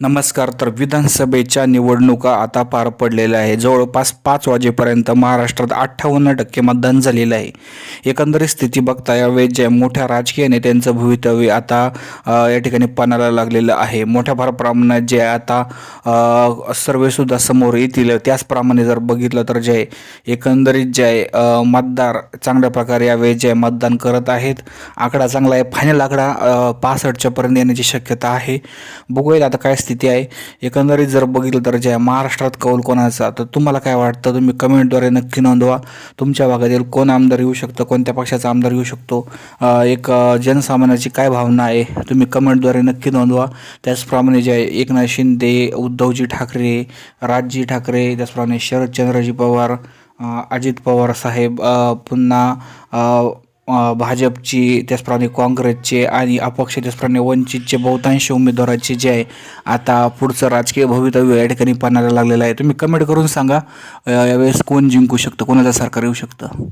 नमस्कार तर विधानसभेच्या निवडणुका आता पार पडलेल्या आहे जवळपास पाच वाजेपर्यंत महाराष्ट्रात अठ्ठावन्न टक्के मतदान झालेलं आहे. एकंदरीत स्थिती बघता यावेळी ज्या मोठ्या राजकीय नेत्यांचं भवितव्य आता या ठिकाणी पणाला लागलेलं आहे. मोठ्या फार प्रमाणात जे आता सर्वेसुद्धा समोर येतील. त्याचप्रमाणे जर बघितलं तर जे एकंदरीत जे आहे मतदार चांगल्या प्रकारे यावेळी जे मतदान करत आहेत. आकडा चांगला आहे. फायनल आकडा पासष्टच्या पर्यंत येण्याची शक्यता आहे. बघूयात आता काय परिस्थिती आहे. एकंदरीत जर बघितलं तर ज्या महाराष्ट्रात कौल कोणाचा तर तुम्हाला काय वाटतं? तुम्ही कमेंटद्वारे नक्की नोंदवा. तुमच्या भागातील कोण आमदार येऊ शकतं? कोणत्या पक्षाचा आमदार येऊ शकतो? एक जनसामान्याची काय भावना आहे? तुम्ही कमेंटद्वारे नक्की नोंदवा. त्याचप्रमाणे जे आहे एकनाथ शिंदे उद्धवजी ठाकरे राजजी ठाकरे त्याचप्रमाणे शरदचंद्रजी पवार अजित पवार साहेब पुन्हा भाजपची त्याचप्रमाणे काँग्रेसचे आणि अपक्ष त्याचप्रमाणे वंचितचे बहुतांश उमेदवाराचे जे आहे आता पुढचं राजकीय भवितव्य या ठिकाणी पाहायला लागलेलं आहे. तुम्ही कमेंट करून सांगा. यावेळेस कोण जिंकू शकतं? कोणाचं सरकार येऊ शकतं?